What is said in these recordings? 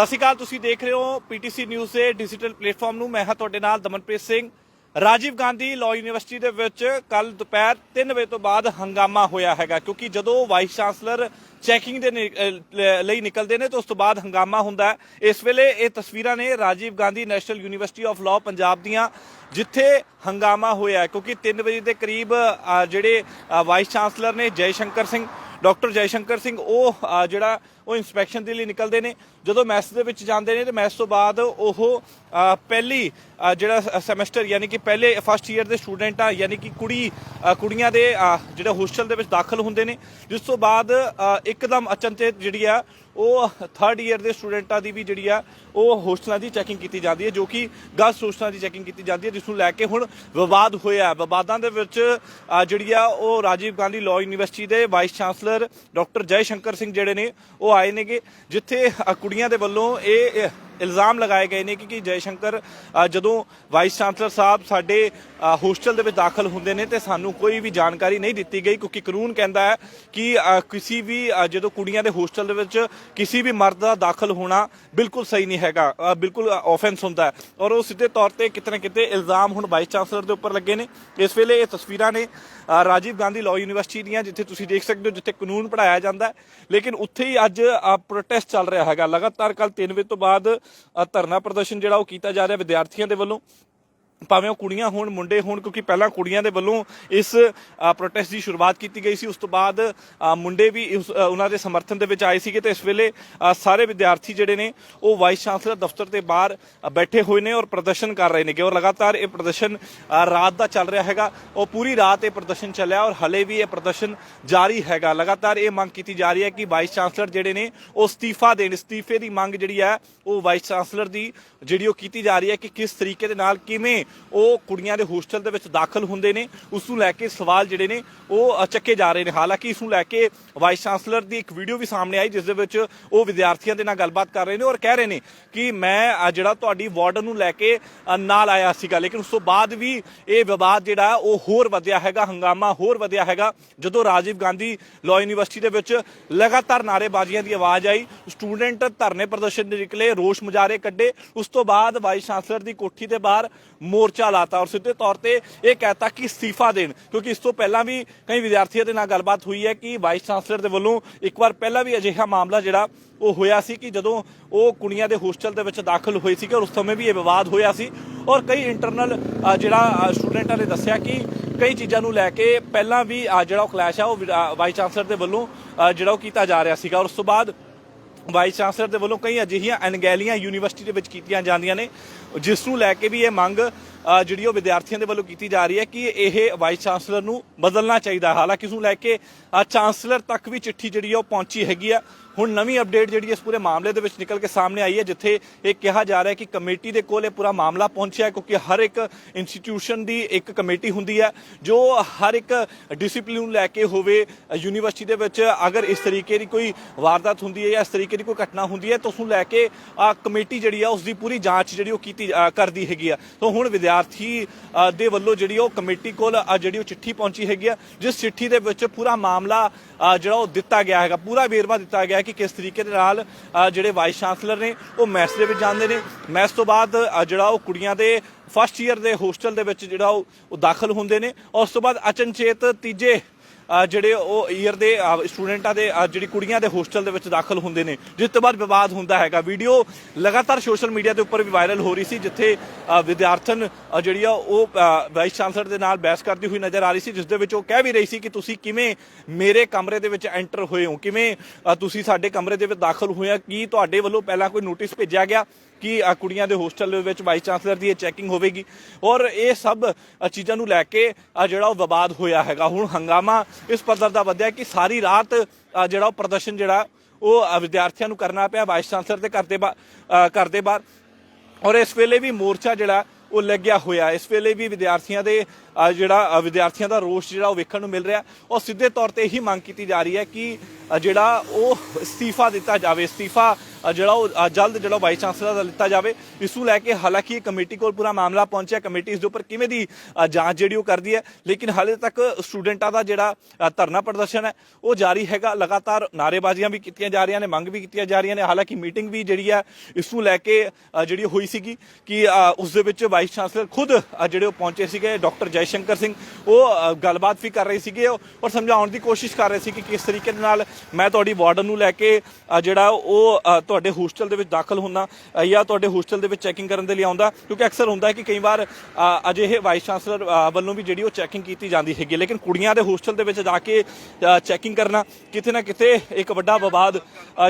ਸਤਿ ਸ਼੍ਰੀ ਅਕਾਲ, ਤੁਸੀਂ ਦੇਖ ਰਹੇ ਹੋ ਪੀਟੀਸੀ ਨਿਊਜ਼ ਦੇ ਡਿਜੀਟਲ ਪਲੇਟਫਾਰਮ ਨੂੰ। ਮੈਂ ਹਾਂ ਤੁਹਾਡੇ ਨਾਲ ਦਮਨਪ੍ਰੀਤ ਸਿੰਘ। ਰਾਜੀਵ ਗਾਂਧੀ ਲਾਅ ਯੂਨੀਵਰਸਿਟੀ ਦੇ ਵਿੱਚ ਕੱਲ ਦੁਪਹਿਰ 3 ਵਜੇ ਤੋਂ ਬਾਅਦ ਹੰਗਾਮਾ ਹੋਇਆ ਹੈਗਾ, ਕਿਉਂਕਿ ਜਦੋਂ ਵਾਈਸ ਚਾਂਸਲਰ ਚੈਕਿੰਗ ਦੇ ਲਈ ਨਿਕਲਦੇ ਨੇ, ਤਾਂ ਉਸ ਤੋਂ ਬਾਅਦ ਹੰਗਾਮਾ ਹੁੰਦਾ ਇਸ ਵੇਲੇ ਇਹ ਤਸਵੀਰਾਂ ਨੇ Rajiv Gandhi national university of law Punjab ਦੀਆਂ, ਜਿੱਥੇ ਹੰਗਾਮਾ ਹੋਇਆ ਕਿਉਂਕਿ 3 ਵਜੇ ਦੇ ਕਰੀਬ ਜਿਹੜੇ ਵਾਈਸ ਚਾਂਸਲਰ ਨੇ ਜੈ ਸ਼ੰਕਰ ਸਿੰਘ ਡਾਕਟਰ ਜੈ ਸ਼ੰਕਰ ਸਿੰਘ, ਉਹ ਜਿਹੜਾ ਉਹ ਇਨਸਪੈਕਸ਼ਨ ਦੇ ਲਈ ਨਿਕਲਦੇ ਨੇ। ਜਦੋਂ ਮੈਥ ਦੇ ਵਿੱਚ ਜਾਂਦੇ ਨੇ ਤੇ ਮੈਥ ਤੋਂ ਬਾਅਦ ਉਹ ਪਹਿਲੀ ਜਿਹੜਾ ਸੈਮੈਸਟਰ ਯਾਨੀ ਕਿ ਪਹਿਲੇ ਫਸਟ ਈਅਰ ਦੇ ਸਟੂਡੈਂਟ ਆ ਯਾਨੀ ਕਿ ਕੁੜੀ ਕੁੜੀਆਂ ਦੇ ਅਹ, ਜਿਹੜੇ ਹੋਸਟਲ ਦੇ ਵਿੱਚ ਦਾਖਲ ਹੁੰਦੇ ਨੇ। ਜਿਸ ਤੋਂ ਬਾਅਦ ਇੱਕਦਮ ਅਚਨਚੇਤ ਜਿਹੜੀ ਆ ਉਹ ਥਰਡ ਈਅਰ ਦੇ ਸਟੂਡੈਂਟਾਂ ਦੀ ਵੀ ਜਿਹੜੀ ਆ ਉਹ ਹੋਸਟਲਾਂ ਦੀ ਚੈਕਿੰਗ ਕੀਤੀ ਜਾਂਦੀ ਹੈ ਜੋ ਕਿ ਗਲਤ ਹੋਸਟਲਾਂ ਦੀ ਚੈਕਿੰਗ ਕੀਤੀ ਜਾਂਦੀ ਹੈ ਜਿਸ ਨੂੰ ਲੈ ਕੇ ਹੁਣ ਵਿਵਾਦ ਹੋਇਆ ਵਿਵਾਦਾਂ ਦੇ ਵਿੱਚ ਜਿਹੜੀ ਆ ਉਹ ਰਾਜੀਵ ਗਾਂਧੀ ਲਾਅ ਯੂਨੀਵਰਸਿਟੀ ਦੇ vice chancellor doctor Jai Shankar Singh ਜਿਹੜੇ ਨੇ ਉਹ ਆਏ ਨੇਗੇ ਜਿੱਥੇ ਅਹ, ਕੁੜੀਆਂ ਦੇ ਵੱਲੋਂ ਇਹ ਇਹ ਇਲਜ਼ਾਮ ਲਗਾਏ ਗਏ ਨੇ ਕਿ ਕਿ ਜੈ ਸ਼ੰਕਰ ਜਦੋਂ ਵਾਈਸ ਚਾਂਸਲਰ ਸਾਹਿਬ ਸਾਡੇ ਹੋਸਟਲ ਦੇ ਵਿੱਚ ਦਾਖਲ ਹੁੰਦੇ ਨੇ ਤੇ ਸਾਨੂੰ ਕੋਈ ਵੀ ਜਾਣਕਾਰੀ ਨਹੀਂ ਦਿੱਤੀ ਗਈ ਕਿਉਂਕਿ ਕਾਨੂੰਨ ਕਹਿੰਦਾ ਹੈ ਕਿ ਕਿਸੇ ਵੀ ਜਦੋਂ ਕੁੜੀਆਂ ਦੇ ਹੋਸਟਲ ਦੇ ਵਿੱਚ ਕਿਸੇ ਵੀ ਮਰਦ ਦਾ ਦਾਖਲ ਹੋਣਾ ਬਿਲਕੁਲ ਸਹੀ ਨਹੀਂ ਹੈਗਾ ਬਿਲਕੁਲ ਆਫੈਂਸ ਹੁੰਦਾ ਹੈ। ਔਰ ਉਹ ਸਿੱਧੇ ਤੌਰ ਤੇ ਕਿਤੇ ਨਾ ਕਿਤੇ ਇਲਜ਼ਾਮ ਹੁਣ ਵਾਈਸ ਚਾਂਸਲਰ ਦੇ ਉੱਪਰ ਲੱਗੇ ਨੇ। ਇਸ ਵੇਲੇ ਇਹ ਤਸਵੀਰਾਂ ਨੇ ਰਾਜੀਵ ਗਾਂਧੀ ਲਾਅ ਯੂਨੀਵਰਸਿਟੀ ਦੀਆਂ, ਜਿੱਥੇ ਤੁਸੀਂ ਦੇਖ ਸਕਦੇ ਹੋ ਜਿੱਥੇ ਕਾਨੂੰਨ ਪੜਾਇਆ ਜਾਂਦਾ ਲੇਕਿਨ ਉੱਥੇ ਹੀ ਅੱਜ ਪ੍ਰੋਟੈਸਟ ਚੱਲ ਰਿਹਾ ਹੈਗਾ। ਲਗਾਤਾਰ ਕੱਲ 3 ਵਜੇ ਤੋਂ ਬਾਅਦ ਧਰਨਾ ਪ੍ਰਦਰਸ਼ਨ ਜਿਹੜਾ ਉਹ ਕੀਤਾ ਜਾ ਰਿਹਾ ਵਿਦਿਆਰਥੀਆਂ ਦੇ ਵੱਲੋਂ। ਭਾਵੇਂ ਉਹ ਕੁੜੀਆਂ ਹੋਣ, ਮੁੰਡੇ ਹੋਣ, ਕਿਉਂਕਿ ਪਹਿਲਾਂ ਕੁੜੀਆਂ ਦੇ ਵੱਲੋਂ ਇਸ ਪ੍ਰੋਟੈਸਟ ਦੀ ਸ਼ੁਰੂਆਤ ਕੀਤੀ ਗਈ ਸੀ। ਉਸ ਤੋਂ ਬਾਅਦ ਮੁੰਡੇ ਵੀ ਉਸ- ਉਹਨਾਂ ਦੇ ਸਮਰਥਨ ਦੇ ਵਿੱਚ ਆਏ ਸੀਗੇ ਤੇ ਇਸ ਵੇਲੇ ਸਾਰੇ ਵਿਦਿਆਰਥੀ ਜਿਹੜੇ ਨੇ, ਉਹ ਵਾਈਸ ਚਾਂਸਲਰ ਦਫ਼ਤਰ ਦੇ ਬਾਹਰ ਬੈਠੇ ਹੋਏ ਨੇ ਔਰ ਪ੍ਰਦਰਸ਼ਨ ਕਰ ਰਹੇ ਨੇਗੇ। ਔਰ ਲਗਾਤਾਰ ਇਹ ਪ੍ਰਦਰਸ਼ਨ ਰਾਤ ਦਾ ਚੱਲ ਰਿਹਾ ਹੈਗਾ। ਉਹ ਪੂਰੀ ਰਾਤ ਇਹ ਪ੍ਰਦਰਸ਼ਨ ਚੱਲਿਆ ਔਰ ਹਲੇ ਵੀ ਇਹ ਪ੍ਰਦਰਸ਼ਨ ਜਾਰੀ ਹੈਗਾ। ਲਗਾਤਾਰ ਇਹ ਮੰਗ ਕੀਤੀ ਜਾ ਰਹੀ ਹੈ ਕਿ ਵਾਈਸ ਚਾਂਸਲਰ ਜਿਹੜੇ ਨੇ, ਉਹ ਅਸਤੀਫਾ ਦੇਣ। ਅਸਤੀਫੇ ਦੀ ਮੰਗ ਜਿਹੜੀ ਹੈ, ਉਹ ਵਾਈਸ ਚਾਂਸਲਰ ਦੀ ਜਿਹੜੀ ਉਹ ਕੀਤੀ ਜਾ ਰਹੀ ਹੈ ਕਿ ਕਿਸ ਤਰੀਕੇ ਦੇ ਨਾਲ ਕਿਵੇਂ ਉਹ ਕੁੜੀਆਂ ਦੇ ਹੋਸਟਲ ਦੇ ਵਿੱਚ ਦਾਖਲ ਹੁੰਦੇ ਨੇ, ਉਸ ਨੂੰ ਲੈ ਕੇ ਸਵਾਲ ਜਿਹੜੇ ਨੇ ਉਹ ਚੱਕੇ ਜਾ ਰਹੇ ਨੇ। ਹਾਲਾਂਕਿ ਇਸ ਨੂੰ ਲੈ ਕੇ ਵਾਈਸ ਚਾਂਸਲਰ ਦੀ ਇੱਕ ਵੀਡੀਓ ਵੀ ਸਾਹਮਣੇ ਆਈ, ਜਿਸ ਦੇ ਵਿੱਚ ਉਹ ਵਿਦਿਆਰਥੀਆਂ ਦੇ ਨਾਲ ਗੱਲਬਾਤ ਕਰ ਰਹੇ ਨੇ ਔਰ ਕਹਿ ਰਹੇ ਨੇ ਕਿ ਮੈਂ ਜਿਹੜਾ ਤੁਹਾਡੀ ਵਾਰਡਨ ਨੂੰ ਲੈ ਕੇ ਨਾਲ ਆਇਆ ਸੀਗਾ ਲੇਕਿਨ ਉਸ ਤੋਂ ਬਾਅਦ ਵੀ ਇਹ ਵਿਵਾਦ ਜਿਹੜਾ, ਉਹ ਹੋਰ ਵਧਿਆ ਹੈਗਾ, ਹੰਗਾਮਾ ਹੋਰ ਵਧਿਆ ਹੈਗਾ। ਜਦੋਂ ਰਾਜੀਵ ਗਾਂਧੀ ਲਾਅ ਯੂਨੀਵਰਸਿਟੀ ਦੇ ਵਿੱਚ ਲਗਾਤਾਰ ਨਾਰੇਬਾਜ਼ੀਆਂ ਦੀ ਆਵਾਜ਼ ਆਈ, ਸਟੂਡੈਂਟ ਧਰਨੇ ਪ੍ਰਦਰਸ਼ਨ ਦੇ ਨਿਕਲੇ, ਰੋਸ਼ ਮੁਜ਼ਾਹਰੇ ਕੱਢੇ। ਉਸ ਤੋਂ ਬਾਅਦ ਵਾਈਸ ਚਾਂਸਲਰ ਦੀ ਕੋਠੀ ਦੇ ਬਾਹਰ ਮੋਰਚਾ ਲਾਤਾ ਔਰ ਸਿੱਧੇ ਤੌਰ ਤੇ ਇਹ ਕਹਿਤਾ ਕਿ ਅਸਤੀਫਾ ਦੇਣ, ਕਿਉਂਕਿ ਇਸ ਤੋਂ ਪਹਿਲਾਂ ਵੀ ਕਈ ਵਿਦਿਆਰਥੀਆਂ ਦੇ ਨਾਲ ਗੱਲਬਾਤ ਹੋਈ ਹੈ ਕਿ ਵਾਈਸ ਚਾਂਸਲਰ ਦੇ ਵੱਲੋਂ ਇੱਕ ਵਾਰ ਪਹਿਲਾਂ ਵੀ ਅਜਿਹਾ ਮਾਮਲਾ ਜਿਹੜਾ ਉਹ ਹੋਇਆ ਸੀ ਕਿ ਜਦੋਂ ਉਹ ਕੁੜੀਆਂ ਦੇ ਹੋਸਟਲ ਦੇ ਵਿੱਚ ਦਾਖਲ ਹੋਏ ਸੀ ਔਰ ਉਸ ਸਮੇਂ ਵੀ ਇਹ ਵਿਵਾਦ ਹੋਇਆ ਸੀ ਔਰ ਕਈ ਇੰਟਰਨਲ ਜਿਹੜਾ ਸਟੂਡੈਂਟਾਂ ਨੇ ਦੱਸਿਆ ਕਿ ਕਈ ਚੀਜ਼ਾਂ ਨੂੰ ਲੈ ਕੇ ਪਹਿਲਾਂ ਵੀ ਜਿਹੜਾ ਉਹ ਕਲੈਸ਼ ਆ ਉਹ ਵਾਈਸ ਚਾਂਸਲਰ ਦੇ ਵੱਲੋਂ ਜਿਹੜਾ ਉਹ ਕੀਤਾ ਜਾ ਰਿਹਾ ਸੀਗਾ ਔਰ ਉਸ ਤੋਂ ਬਾਅਦ ਵਾਈਸ ਚਾਂਸਲਰ ਦੇ ਵੱਲੋਂ ਕਈ ਅਜਿਹੀਆਂ ਅਣਗਹਿਲੀਆਂ ਯੂਨੀਵਰਸਿਟੀ ਦੇ ਵਿੱਚ ਕੀਤੀਆਂ ਜਾਂਦੀਆਂ ਨੇ ਜਿਸ ਨੂੰ ਲੈ ਕੇ ਵੀ ਇਹ ਮੰਗ ਅ, ਜਿਹੜੀ ਉਹ ਵਿਦਿਆਰਥੀਆਂ ਦੇ ਵੱਲੋਂ ਕੀਤੀ ਜਾ ਰਹੀ ਹੈ ਕਿ ਇਹ ਵਾਈਸ ਚਾਂਸਲਰ ਨੂੰ ਬਦਲਣਾ ਚਾਹੀਦਾ ਹੈ। ਹਾਲਾਂਕਿ ਇਸ ਨੂੰ ਲੈ ਕੇ ਚਾਂਸਲਰ ਤੱਕ ਵੀ ਚਿੱਠੀ ਜਿਹੜੀ ਉਹ ਪਹੁੰਚੀ ਹੈਗੀ ਆ ਹੁਣ ਨਵੀਂ ਅਪਡੇਟ ਜਿਹੜੀ ਇਸ ਪੂਰੇ ਮਾਮਲੇ ਦੇ ਵਿੱਚ ਨਿਕਲ ਕੇ ਸਾਹਮਣੇ ਆਈ ਹੈ, ਜਿੱਥੇ ਇਹ ਕਿਹਾ ਜਾ ਰਿਹਾ ਹੈ ਕਿ ਕਮੇਟੀ ਦੇ ਕੋਲ ਇਹ ਪੂਰਾ ਮਾਮਲਾ ਪਹੁੰਚਿਆ ਹੈ, ਕਿਉਂਕਿ ਹਰ ਇੱਕ ਇੰਸਟੀਟਿਊਸ਼ਨ ਦੀ ਇੱਕ ਕਮੇਟੀ ਹੁੰਦੀ ਹੈ, ਜੋ ਹਰ ਇੱਕ ਡਿਸਪਲਿਨ ਲੈ ਕੇ ਹੋਵੇ, ਯੂਨੀਵਰਸਿਟੀ ਦੇ ਵਿੱਚ ਅਗਰ ਇਸ ਤਰੀਕੇ ਦੀ ਕੋਈ ਵਾਰਦਾਤ ਹੁੰਦੀ ਹੈ ਜਾਂ ਇਸ ਤਰੀਕੇ ਦੀ ਕੋਈ ਘਟਨਾ ਹੁੰਦੀ ਹੈ, ਤਾਂ ਉਸ ਨੂੰ ਲੈ ਕੇ ਕਮੇਟੀ ਜਿਹੜੀ ਆ ਉਸ ਦੀ ਪੂਰੀ ਜਾਂਚ ਜਿਹੜੀ ਉਹ ਕੀਤੀ ਕਰਦੀ ਹੈਗੀ ਆ। ਤਾਂ ਹੁਣ ਵਿਦਿਆਰਥੀ ਦੇ ਵੱਲੋਂ ਜਿਹੜੀ ਉਹ ਕਮੇਟੀ ਕੋਲ ਜਿਹੜੀ ਉਹ ਚਿੱਠੀ ਪਹੁੰਚੀ ਹੈਗੀ ਆ, ਜਿਸ ਚਿੱਠੀ ਦੇ ਵਿੱਚ ਪੂਰਾ ਮਾਮਲਾ ਜਿਹੜਾ ਉਹ ਦਿੱਤਾ ਗਿਆ ਹੈਗਾ, ਪੂਰਾ ਵੇਰਵਾ ਦਿੱਤਾ ਗਿਆ ਕਿ ਕਿਸ ਤਰੀਕੇ ਦੇ ਨਾਲ ਜਿਹੜੇ ਵਾਈਸ ਚਾਂਸਲਰ ਨੇ, ਉਹ ਮੈਥ ਦੇ ਵਿੱਚ ਜਾਂਦੇ ਨੇ। ਮੈਥ ਤੋਂ ਬਾਅਦ ਜਿਹੜਾ ਉਹ ਕੁੜੀਆਂ ਦੇ ਫਸਟ ਈਅਰ ਦੇ ਹੋਸਟਲ ਦੇ ਵਿੱਚ ਜਿਹੜਾ ਉਹ ਦਾਖਲ ਹੁੰਦੇ ਨੇ। ਔਰ ਉਸ ਤੋਂ ਬਾਅਦ ਅਚਨਚੇਤ ਤੀਜੇ ਜਿਹੜੇ ਉਹ ਈਅਰ ਦੇ ਸਟੂਡੈਂਟਾਂ ਦੇ ਜਿਹੜੀ ਕੁੜੀਆਂ ਦੇ ਹੋਸਟਲ ਦੇ ਵਿੱਚ ਦਾਖਲ ਹੁੰਦੇ ਨੇ, ਜਿਸ ਤੋਂ ਬਾਅਦ ਵਿਵਾਦ ਹੁੰਦਾ ਹੈਗਾ। ਵੀਡੀਓ ਲਗਾਤਾਰ ਸੋਸ਼ਲ ਮੀਡੀਆ ਦੇ ਉੱਪਰ ਵੀ ਵਾਇਰਲ ਹੋ ਰਹੀ ਸੀ, ਜਿੱਥੇ ਵਿਦਿਆਰਥਣ ਜਿਹੜੀ ਆ ਉਹ ਵਾਈਸ ਚਾਂਸਲਰ ਦੇ ਨਾਲ ਬਹਿਸ ਕਰਦੀ ਹੋਈ ਨਜ਼ਰ ਆ ਰਹੀ ਸੀ, ਜਿਸ ਦੇ ਵਿੱਚ ਉਹ ਕਹਿ ਵੀ ਰਹੀ ਸੀ ਕਿ ਤੁਸੀਂ ਕਿਵੇਂ ਮੇਰੇ ਕਮਰੇ ਦੇ ਵਿੱਚ ਐਂਟਰ ਹੋਏ ਹੋ? ਕਿਵੇਂ ਤੁਸੀਂ ਸਾਡੇ ਕਮਰੇ ਦੇ ਵਿੱਚ ਦਾਖਲ ਹੋਏ ਆ? ਕੀ ਤੁਹਾਡੇ ਵੱਲੋਂ ਪਹਿਲਾਂ ਕੋਈ ਨੋਟਿਸ ਭੇਜਿਆ ਗਿਆ? ਕਿ ਅ, ਕੁੜੀਆਂ ਦੇ ਹੋਸਟਲ ਦੇ ਵਿੱਚ ਵਾਈਸ ਚਾਂਸਲਰ ਦੀ ਇਹ ਚੈਕਿੰਗ ਹੋਵੇਗੀ ਔਰ ਇਹ ਸਭ ਚੀਜ਼ਾਂ ਨੂੰ ਲੈ ਕੇ ਅ, ਜਿਹੜਾ ਉਹ ਵਿਵਾਦ ਹੋਇਆ ਹੈਗਾ। ਹੁਣ ਹੰਗਾਮਾ ਇਸ ਪੱਧਰ ਦਾ ਵਧਿਆ ਕਿ ਸਾਰੀ ਰਾਤ ਜਿਹੜਾ ਉਹ ਪ੍ਰਦਰਸ਼ਨ ਜਿਹੜਾ ਉਹ ਵਿਦਿਆਰਥੀਆਂ ਨੂੰ ਕਰਨਾ ਪਿਆ ਵਾਈਸ ਚਾਂਸਲਰ ਦੇ ਘਰ ਦੇ ਬਾ- ਘਰ ਦੇ ਬਾਹਰ। ਔਰ ਇਸ ਵੇਲੇ ਵੀ ਮੋਰਚਾ ਜਿਹੜਾ ਉਹ ਲੱਗਿਆ ਹੋਇਆ। ਇਸ ਵੇਲੇ ਵੀ ਵਿਦਿਆਰਥੀਆਂ ਦੇ ਜਿਹੜਾ ਵਿਦਿਆਰਥੀਆਂ ਦਾ ਰੋਸ ਜਿਹੜਾ ਉਹ ਵੇਖਣ ਨੂੰ ਮਿਲ ਰਿਹਾ। ਔਰ ਸਿੱਧੇ ਤੌਰ ਤੇ ਇਹੀ ਮੰਗ ਕੀਤੀ ਜਾ ਰਹੀ ਹੈ ਕਿ ਜਿਹੜਾ ਉਹ ਅਸਤੀਫਾ ਦਿੱਤਾ ਜਾਵੇ ਅਸਤੀਫਾ ਜਿਹੜਾ ਉਹ ਜਲਦ ਜਿਹੜਾ ਵਾਈਸ ਚਾਂਸਲਰ ਦਾ ਲਿੱਤਾ ਜਾਵੇ, ਇਸ ਨੂੰ ਲੈ ਕੇ ਹਾਲਾਂਕਿ ਇਹ ਕਮੇਟੀ ਕੋਲ ਪੂਰਾ ਮਾਮਲਾ ਪਹੁੰਚਿਆ, ਕਮੇਟੀ ਇਸ ਦੇ ਉੱਪਰ ਕਿਵੇਂ ਦੀ ਜਾਂਚ ਜਿਹੜੀ ਉਹ ਕਰਦੀ ਹੈ, ਲੇਕਿਨ ਹਾਲੇ ਤੱਕ ਸਟੂਡੈਂਟਾਂ ਦਾ ਜਿਹੜਾ ਧਰਨਾ ਪ੍ਰਦਰਸ਼ਨ ਹੈ, ਉਹ ਜਾਰੀ ਹੈਗਾ, ਲਗਾਤਾਰ ਨਾਰੇਬਾਜ਼ੀਆਂ ਵੀ ਕੀਤੀਆਂ ਜਾ ਰਹੀਆਂ ਨੇ, ਮੰਗ ਵੀ ਕੀਤੀਆਂ ਜਾ ਰਹੀਆਂ ਨੇ, ਹਾਲਾਂਕਿ ਮੀਟਿੰਗ ਵੀ ਜਿਹੜੀ ਹੈ, ਇਸ ਨੂੰ ਲੈ ਕੇ ਜਿਹੜੀ ਹੋਈ ਸੀਗੀ ਕਿ ਉਸ ਦੇ ਵਿੱਚ ਵਾਈਸ ਚਾਂਸਲਰ ਖੁਦ ਜਿਹੜੇ ਉਹ ਪਹੁੰਚੇ ਸੀਗੇ ਡਾਕਟਰ ਜੈਸ਼ੰਕਰ ਸਿੰਘ, ਉਹ ਗੱਲਬਾਤ ਵੀ ਕਰ ਰਹੇ ਸੀਗੇ ਔਰ ਸਮਝਾਉਣ ਦੀ ਕੋਸ਼ਿਸ਼ ਕਰ ਰਹੇ ਸੀ ਕਿ ਕਿਸ ਤਰੀਕੇ ਦੇ ਨਾਲ ਮੈਂ ਤੁਹਾਡੀ ਵਾਰਡਨ ਨੂੰ ਲੈ ਕੇ ਜਿਹੜਾ ਉਹ ਤੁਹਾਡੇ ਹੋਸਟਲ ਦੇ ਵਿੱਚ ਦਾਖਲ ਹੁੰਨਾ ਜਾਂ ਤੁਹਾਡੇ ਹੋਸਟਲ ਦੇ ਵਿੱਚ ਚੈਕਿੰਗ ਕਰਨ ਦੇ ਲਈ ਆਉਂਦਾ ਕਿਉਂਕਿ ਅਕਸਰ ਹੁੰਦਾ ਹੈ ਕਿ ਕਈ ਵਾਰ ਅਜਿਹੇ ਵਾਈਸ ਚਾਂਸਲਰ ਵੱਲੋਂ ਵੀ ਜਿਹੜੀ ਉਹ ਚੈਕਿੰਗ ਕੀਤੀ ਜਾਂਦੀ ਹੈਗੀ ਹੈ। ਲੇਕਿਨ ਕੁੜੀਆਂ ਦੇ ਹੋਸਟਲ ਦੇ ਵਿੱਚ ਜਾ ਕੇ ਚੈਕਿੰਗ ਕਰਨਾ ਕਿਤੇ ਨਾ ਕਿਤੇ ਇੱਕ ਵੱਡਾ ਵਿਵਾਦ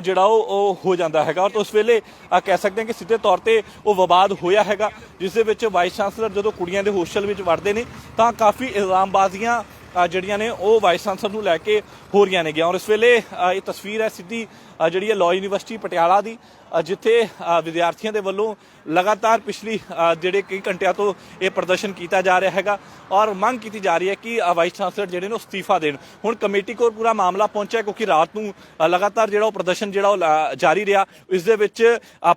ਜਿਹੜਾ ਉਹ ਉਹ ਹੋ ਜਾਂਦਾ ਹੈਗਾ ਔਰ ਉਸ ਵੇਲੇ ਕਹਿ ਸਕਦੇ ਹਾਂ ਕਿ ਸਿੱਧੇ ਤੌਰ ਤੇ ਉਹ ਵਿਵਾਦ ਹੋਇਆ ਹੈਗਾ, ਜਿਸ ਦੇ ਵਿੱਚ ਵਾਈਸ ਚਾਂਸਲਰ ਜਦੋਂ ਕੁੜੀਆਂ ਦੇ ਹੋਸਟਲ ਵਿੱਚ ਵੜਦੇ ਨੇ, ਤਾਂ ਕਾਫੀ ਇਲਜ਼ਾਮਬਾਜ਼ੀਆਂ ਜਿਹੜੀਆਂ ਨੇ ਉਹ ਵਾਈਸ ਚਾਂਸਲਰ ਨੂੰ ਲੈ ਕੇ ਹੋ ਰਹੀਆਂ ਨੇ ਗਿਆ ਔਰ ਇਸ ਵੇਲੇ ਇਹ ਤਸਵੀਰ ਹੈ ਸਿੱਧੀ ਜਿਹੜੀ ਹੈ ਲਾਅ ਯੂਨੀਵਰਸਿਟੀ ਪਟਿਆਲਾ ਦੀ। ਜਿੱਥੇ ਵਿਦਿਆਰਥੀਆਂ ਦੇ ਵੱਲੋਂ ਲਗਾਤਾਰ ਪਿਛਲੀ ਜਿਹੜੇ ਕਈ ਘੰਟਿਆਂ ਤੋਂ ਇਹ ਪ੍ਰਦਰਸ਼ਨ ਕੀਤਾ ਜਾ ਰਿਹਾ ਹੈਗਾ ਔਰ ਮੰਗ ਕੀਤੀ ਜਾ ਰਹੀ ਹੈ ਕਿ ਵਾਈਸ ਚਾਂਸਲਰ ਜਿਹੜੇ ਨੇ ਉਹ ਅਸਤੀਫਾ ਦੇਣ। ਹੁਣ ਕਮੇਟੀ ਕੋਲ ਪੂਰਾ ਮਾਮਲਾ ਪਹੁੰਚਿਆ ਕਿਉਂਕਿ ਰਾਤ ਨੂੰ ਲਗਾਤਾਰ ਜਿਹੜਾ ਉਹ ਪ੍ਰਦਰਸ਼ਨ ਜਿਹੜਾ ਉਹ ਲਾ- ਜਾਰੀ ਰਿਹਾ ਇਸ ਦੇ ਵਿੱਚ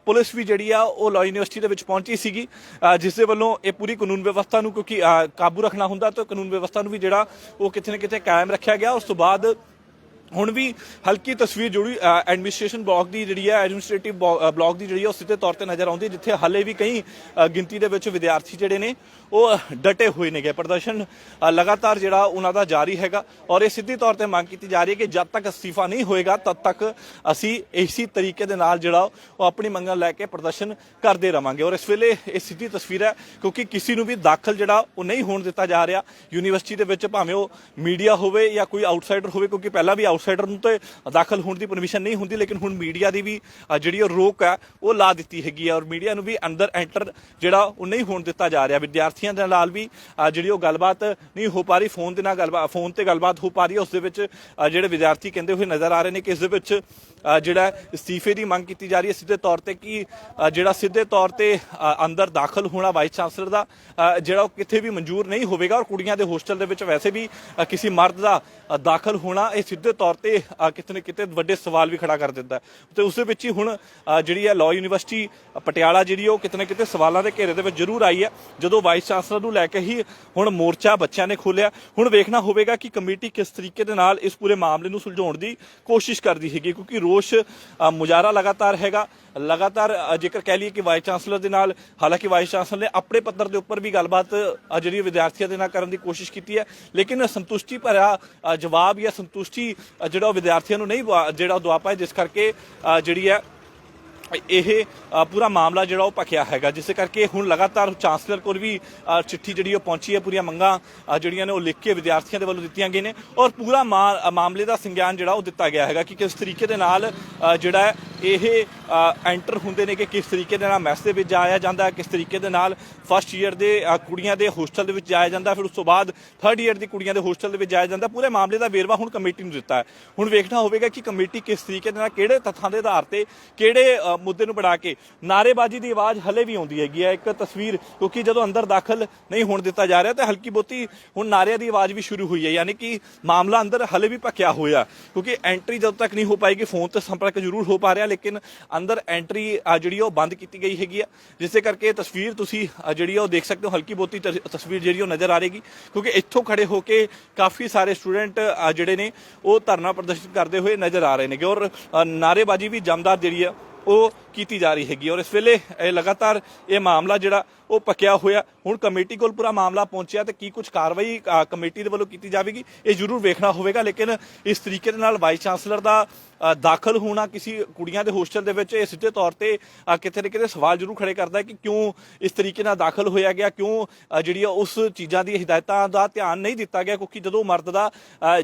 ਪੁਲਿਸ ਵੀ ਜਿਹੜੀ ਆ ਉਹ ਲਾਅ ਯੂਨੀਵਰਸਿਟੀ ਦੇ ਵਿੱਚ ਪਹੁੰਚੀ ਸੀਗੀ ਅ, ਜਿਸ ਦੇ ਵੱਲੋਂ ਇਹ ਪੂਰੀ ਕਾਨੂੰਨ ਵਿਵਸਥਾ ਨੂੰ ਕਿਉਂਕਿ ਕਾਬੂ ਰੱਖਣਾ ਹੁੰਦਾ ਤਾਂ ਕਾਨੂੰਨ ਵਿਵਸਥਾ ਨੂੰ ਵੀ ਜਿਹੜਾ ਉਹ ਕਿਤੇ ਨਾ ਕਿਤੇ ਕਾਇਮ ਰੱਖਿਆ ਗਿਆ। ਉਸ ਤੋਂ ਬਾਅਦ ਹੁਣ ਵੀ ਹਲਕੀ ਤਸਵੀਰ ਜੁੜੀ ਐਡਮਿਨਿਸਟ੍ਰੇਸ਼ਨ ਬਲਾਕ ਦੀ ਜਿਹੜੀ ਹੈ ਐਡਮਿਨਿਸਟ੍ਰੇਟਿਵ ਬਲਾਕ ਦੀ ਜਿਹੜੀ ਹੈ, ਉਹ ਸਿੱਧੇ ਤੌਰ ਤੇ ਨਜ਼ਰ ਆਉਂਦੀ ਹੈ, ਜਿੱਥੇ ਹਾਲੇ ਵੀ ਕਈ ਗਿਣਤੀ ਦੇ ਵਿੱਚ ਵਿਦਿਆਰਥੀ ਜਿਹੜੇ ਨੇ, ਉਹ ਡਟੇ ਹੋਏ ਨੇਗੇ। ਪ੍ਰਦਰਸ਼ਨ ਲਗਾਤਾਰ ਜਿਹੜਾ ਉਹਨਾਂ ਦਾ ਜਾਰੀ ਹੈਗਾ ਔਰ ਇਹ ਸਿੱਧੀ ਤੌਰ ਤੇ ਮੰਗ ਕੀਤੀ ਜਾ ਰਹੀ ਹੈ ਕਿ ਜਦ ਤੱਕ ਅਸਤੀਫਾ ਨਹੀਂ ਹੋਏਗਾ, ਤਦ ਤੱਕ ਅਸੀਂ ਇਸੇ ਤਰੀਕੇ ਦੇ ਨਾਲ ਜਿਹੜਾ ਉਹ ਆਪਣੀ ਮੰਗਾਂ ਲੈ ਕੇ ਪ੍ਰਦਰਸ਼ਨ ਕਰਦੇ ਰਵਾਂਗੇ। ਔਰ ਇਸ ਵੇਲੇ ਇਹ ਸਿੱਧੀ ਤਸਵੀਰ ਹੈ, ਕਿਉਂਕਿ ਕਿਸੇ ਨੂੰ ਵੀ ਦਾਖਲ ਜਿਹੜਾ ਉਹ ਨਹੀਂ ਹੋਣ ਦਿੱਤਾ ਜਾ ਰਿਹਾ। ਯੂਨੀਵਰਸਿਟੀ ਦੇ ਵਿੱਚ ਭਾਵੇਂ ਉਹ ਮੀਡੀਆ ਹੋਵੇ ਜਾਂ ਕੋਈ ਆਊਟਸਾਈਡਰ ਹੋਵੇ, ਕਿਉਂਕਿ ਪਹਿਲਾਂ ਵੀ ਆਊਟ ਆਊਟਸਾਈਡਰ ਨੂੰ ਤੇ ਦਾਖਲ ਹੋਣ ਦੀ ਪਰਮਿਸ਼ਨ ਨਹੀਂ ਹੁੰਦੀ, ਲੇਕਿਨ ਹੁਣ ਮੀਡੀਆ ਦੀ ਵੀ ਜਿਹੜੀ ਉਹ ਰੋਕ ਹੈ, ਉਹ ਲਾ ਦਿੱਤੀ ਹੈਗੀ ਹੈ ਔਰ ਮੀਡੀਆ ਨੂੰ ਵੀ ਅੰਦਰ ਐਂਟਰ ਜਿਹੜਾ ਉਹ ਨਹੀਂ ਹੋਣ ਦਿੱਤਾ ਜਾ ਰਿਹਾ। ਵਿਦਿਆਰਥੀਆਂ ਦੇ ਨਾਲ ਵੀ ਜਿਹੜੀ ਉਹ ਗੱਲਬਾਤ ਨਹੀਂ ਹੋ ਪਾ ਰਹੀ, ਫੋਨ ਦੇ ਨਾਲ ਗੱਲਬਾਤ ਫੋਨ ਤੇ ਗੱਲਬਾਤ ਹੋ ਪਾ ਰਹੀ ਹੈ, ਉਸ ਦੇ ਵਿੱਚ ਜਿਹੜੇ ਵਿਦਿਆਰਥੀ ਕਹਿੰਦੇ ਹੋਏ ਨਜ਼ਰ ਆ ਰਹੇ ਨੇ ਕਿ ਇਸ ਦੇ ਵਿੱਚ ਜਿਹੜਾ ਅਸਤੀਫੇ ਦੀ ਮੰਗ ਕੀਤੀ ਜਾ ਰਹੀ ਹੈ ਸਿੱਧੇ ਤੌਰ ਤੇ ਕਿ ਜਿਹੜਾ ਸਿੱਧੇ ਤੌਰ ਤੇ ਅੰਦਰ ਦਾਖਲ ਹੋਣਾ ਵਾਈਸ ਚਾਂਸਲਰ ਦਾ ਜਿਹੜਾ ਉਹ ਕਿਤੇ ਵੀ ਮਨਜ਼ੂਰ ਨਹੀਂ ਹੋਵੇਗਾ ਔਰ ਕੁੜੀਆਂ ਦੇ ਹੋਸਟਲ ਦੇ ਵਿੱਚ ਵੈਸੇ ਵੀ ਕਿਸੇ ਮਰਦ ਦਾ ਦਾਖਲ ਹੋਣਾ ਇਹ ਸਿੱਧੇ ਤੌਰ ਤੇ ਕਿਤੇ ਨਾ ਕਿਤੇ ਵੱਡੇ ਸਵਾਲ ਵੀ ਖੜਾ ਕਰ ਦਿੰਦਾ ਹੈ। ਤੇ ਉਸ ਦੇ ਵਿੱਚ ਹੀ ਹੁਣ ਜਿਹੜੀ ਹੈ ਲਾਅ ਯੂਨੀਵਰਸਿਟੀ ਪਟਿਆਲਾ ਜਿਹੜੀ ਉਹ ਕਿਤੇ ਨਾ ਕਿਤੇ ਸਵਾਲਾਂ ਦੇ ਘੇਰੇ ਦੇ ਵਿੱਚ ਜ਼ਰੂਰ ਆਈ ਹੈ। ਜਦੋਂ ਵਾਈਸ ਚਾਂਸਲਰ ਨੂੰ ਲੈ ਕੇ ਹੀ ਹੁਣ ਮੋਰਚਾ ਬੱਚਿਆਂ ਨੇ ਖੋਲਿਆ ਹੁਣ ਵੇਖਣਾ ਹੋਵੇਗਾ ਕਿ ਕਮੇਟੀ ਕਿਸ ਤਰੀਕੇ ਦੇ ਨਾਲ ਇਸ ਪੂਰੇ ਮਾਮਲੇ ਨੂੰ ਸੁਲਝਾਉਣ ਦੀ ਕੋਸ਼ਿਸ਼ ਕਰਦੀ ਹੈਗੀ, ਕਿਉਂਕਿ ਰੋਸ਼ ਮੁਜ਼ਾਹਰਾ ਲਗਾਤਾਰ ਹੈਗਾ। ਲਗਾਤਾਰ ਜੇਕਰ ਕਹਿ ਲਈਏ ਕਿ ਵਾਈਸ ਚਾਂਸਲਰ ਦੇ ਨਾਲ, ਹਾਲਾਂਕਿ ਵਾਈਸ ਚਾਂਸਲਰ ਨੇ ਆਪਣੇ ਪੱਤਰ ਦੇ ਉੱਪਰ ਵੀ ਗੱਲਬਾਤ ਜਿਹੜੀ ਵਿਦਿਆਰਥੀਆਂ ਦੇ ਨਾਲ ਕਰਨ ਦੀ ਕੋਸ਼ਿਸ਼ ਕੀਤੀ ਹੈ। ਲੇਕਿਨ ਸੰਤੁਸ਼ਟੀ ਭਰਿਆ ਜਵਾਬ ਜਾਂ ਸੰਤੁਸ਼ਟੀ ਜਿਹੜਾ ਉਹ ਵਿਦਿਆਰਥੀਆਂ ਨੂੰ ਨਹੀਂ ਜਿਹੜਾ ਉਹ ਦਵਾ ਪਾਏ, ਜਿਸ ਕਰਕੇ ਜਿਹੜੀ ਹੈ ਇਹ ਪੂਰਾ ਮਾਮਲਾ ਜਿਹੜਾ ਉਹ ਭਖਿਆ ਹੈਗਾ, ਜਿਸ ਕਰਕੇ ਹੁਣ ਲਗਾਤਾਰ ਚਾਂਸਲਰ ਕੋਲ ਵੀ ਚਿੱਠੀ ਜਿਹੜੀ ਉਹ ਪਹੁੰਚੀ ਹੈ, ਪੂਰੀਆਂ ਮੰਗਾਂ ਜਿਹੜੀਆਂ ਨੇ ਉਹ ਲਿਖ ਕੇ ਵਿਦਿਆਰਥੀਆਂ ਦੇ ਵੱਲੋਂ ਦਿੱਤੀਆਂ ਗਈਆਂ ਨੇ। ਔਰ ਪੂਰਾ ਮਾ- ਮਾਮਲੇ ਦਾ ਸੰਗਿਆਨ ਜਿਹੜਾ ਉਹ ਦਿੱਤਾ ਗਿਆ ਹੈਗਾ ਕਿ ਕਿਸ ਤਰੀਕੇ ਦੇ ਨਾਲ ਜਿਹੜਾ ਇਹ ਐਂਟਰ ਹੁੰਦੇ ਨੇ ਕਿ ਕਿਸ ਤਰੀਕੇ ਦੇ ਨਾਲ ਮੈਸ ਦੇ ਵਿੱਚ ਜਾਇਆ ਜਾਂਦਾ, ਕਿਸ ਤਰੀਕੇ ਦੇ ਨਾਲ ਫਸਟ ਈਅਰ ਦੇ ਕੁੜੀਆਂ ਦੇ ਹੋਸਟਲ ਦੇ ਵਿੱਚ ਜਾਇਆ ਜਾਂਦਾ, ਫਿਰ ਉਸ ਤੋਂ ਬਾਅਦ ਥਰਡ ਈਅਰ ਦੀ ਕੁੜੀਆਂ ਦੇ ਹੋਸਟਲ ਦੇ ਵਿੱਚ ਜਾਇਆ ਜਾਂਦਾ, ਪੂਰੇ ਮਾਮਲੇ ਦਾ ਵੇਰਵਾ ਹੁਣ ਕਮੇਟੀ ਨੂੰ ਦਿੱਤਾ ਹੈ। ਹੁਣ ਵੇਖਣਾ ਹੋਵੇਗਾ ਕਿ ਕਮੇਟੀ ਕਿਸ ਤਰੀਕੇ ਦੇ ਨਾਲ, ਕਿਹੜੇ ਤੱਥਾਂ ਦੇ ਆਧਾਰ ਤੇ, ਕਿਹੜੇ ਮੁੱਦੇ ਨੂੰ ਬਣਾ ਕੇ ਨਾਰੇਬਾਜ਼ੀ ਦੀ ਆਵਾਜ਼ ਹਲੇ ਵੀ ਆਉਂਦੀ ਹੈਗੀ ਹੈ। ਇੱਕ ਤਸਵੀਰ, ਕਿਉਂਕਿ ਜਦੋਂ ਅੰਦਰ ਦਾਖਲ ਨਹੀਂ ਹੋਣ ਦਿੱਤਾ ਜਾ ਰਿਹਾ, ਤੇ ਹਲਕੀ ਬੋਤੀ ਹੁਣ ਨਾਰਿਆਂ ਦੀ ਆਵਾਜ਼ ਵੀ ਸ਼ੁਰੂ ਹੋਈ ਹੈ। ਯਾਨੀ ਕਿ ਮਾਮਲਾ ਅੰਦਰ ਹਲੇ ਵੀ ਭੱਕਿਆ ਹੋਇਆ, ਕਿਉਂਕਿ ਐਂਟਰੀ ਜਦੋਂ ਤੱਕ ਨਹੀਂ ਹੋ ਪਾਏਗੀ ਫੋਨ ਤੇ ਸੰਪਰਕ ਜ਼ਰੂਰ ਹੋ ਪਾ ਰਿਹਾ ਲੇਕਿਨ ਅੰਦਰ ਐਂਟਰੀ ਅ, ਜਿਹੜੀ ਉਹ ਬੰਦ ਕੀਤੀ ਗਈ ਹੈਗੀ ਆ। ਜਿਸੇ ਕਰਕੇ ਇਹ ਤਸਵੀਰ ਤੁਸੀਂ ਜਿਹੜੀ ਆ ਉਹ ਦੇਖ ਸਕਦੇ ਹੋ ਹਲਕੀ ਬੋਤੀ ਤਸਵੀਰ ਜਿਹੜੀ ਉਹ ਨਜ਼ਰ ਆ ਰਹੇਗੀ। ਕਿਉਂਕਿ ਇੱਥੋਂ ਖੜੇ ਹੋ ਕੇ ਕਾਫੀ ਸਾਰੇ ਸਟੂਡੈਂਟ ਜਿਹੜੇ ਨੇ ਉਹ ਧਰਨਾ ਪ੍ਰਦਰਸ਼ਨ ਕਰਦੇ ਹੋਏ ਨਜ਼ਰ ਆ ਰਹੇ ਨੇਗੇ। ਔਰ ਅ, ਨਾਅਰੇਬਾਜ਼ੀ ਵੀ ਜਮਦਾਰ ਜਿਹੜੀ ਆ ਉਹ ਕੀਤੀ ਜਾ ਰਹੀ ਹੈਗੀ ਔਰ ਇਸ ਵੇਲੇ, ਇਹ ਲਗਾਤਾਰ ਇਹ ਮਾਮਲਾ ਜਿਹੜਾ, ਉਹ ਪੱਕਿਆ ਹੋਇਆ। ਹੁਣ ਕਮੇਟੀ ਕੋਲ ਪੂਰਾ ਮਾਮਲਾ ਪਹੁੰਚਿਆ ਤੇ ਕੀ ਕੁਝ ਕਾਰਵਾਈ ਕਮੇਟੀ ਦੇ ਵੱਲੋਂ ਕੀਤੀ ਜਾਵੇਗੀ, ਇਹ ਜ਼ਰੂਰ ਵੇਖਣਾ ਹੋਵੇਗਾ। ਲੇਕਿਨ ਇਸ ਤਰੀਕੇ ਦੇ ਨਾਲ ਵਾਈਸ ਚਾਂਸਲਰ ਦਾ ਦਾਖਲ ਹੋਣਾ ਕਿਸੇ ਕੁੜੀਆਂ ਦੇ ਹੋਸਟਲ ਦੇ ਵਿੱਚ, ਇਹ ਸਿੱਧੇ ਤੌਰ ਤੇ ਕਿਤੇ ਨਾ ਕਿਤੇ ਸਵਾਲ ਜ਼ਰੂਰ ਖੜੇ ਕਰਦਾ ਹੈ ਕਿ ਕਿਉਂ ਇਸ ਤਰੀਕੇ ਨਾਲ ਦਾਖਲ ਹੋਇਆ ਗਿਆ, ਕਿਉਂ ਜਿਹੜੀ ਆ ਉਸ ਚੀਜ਼ਾਂ ਦੀ ਹਦਾਇਤਾਂ ਦਾ ਧਿਆਨ ਨਹੀਂ ਦਿੱਤਾ ਗਿਆ, ਕਿਉਂਕਿ ਜਦੋਂ ਮਰਦ ਦਾ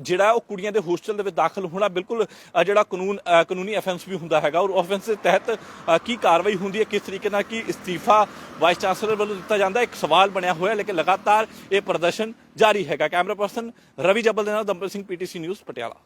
ਜਿਹੜਾ ਉਹ ਕੁੜੀਆਂ ਦੇ ਹੋਸਟਲ ਦੇ ਵਿੱਚ ਦਾਖਲ ਹੋਣਾ, ਬਿਲਕੁਲ ਜਿਹੜਾ ਕਾਨੂੰਨ ਕਾਨੂੰਨੀ ਅਫੈਂਸ ਵੀ ਹੁੰਦਾ ਹੈਗਾ। ਔਰ ਅਫੈਂਸ ਦੇ ਤਹਿਤ ਕੀ ਕਾਰਵਾਈ ਹੁੰਦੀ ਹੈ, ਕਿਸ ਤਰੀਕੇ ਨਾਲ ਕੀ ਇਸਤੀਫਾ ਵਾਈਸ ਚਾਂਸਲਰ ਵੱਲੋਂ ਦਿੱਤਾ ਜਾਂਦਾ ਇੱਕ ਸਵਾਲ ਬਣਿਆ ਹੋਇਆ, ਲੇਕਿਨ ਲਗਾਤਾਰ ਇਹ ਪ੍ਰਦਰਸ਼ਨ ਜਾਰੀ ਹੈਗਾ। ਕੈਮਰਾ ਪਰਸਨ ਰਵੀ ਜੱਬਲ ਦੇ ਨਾਲ ਦੰਪਲ ਸਿੰਘ ਪੀਟੀਸੀ ਨਿਊਜ਼ ਪਟਿਆਲਾ।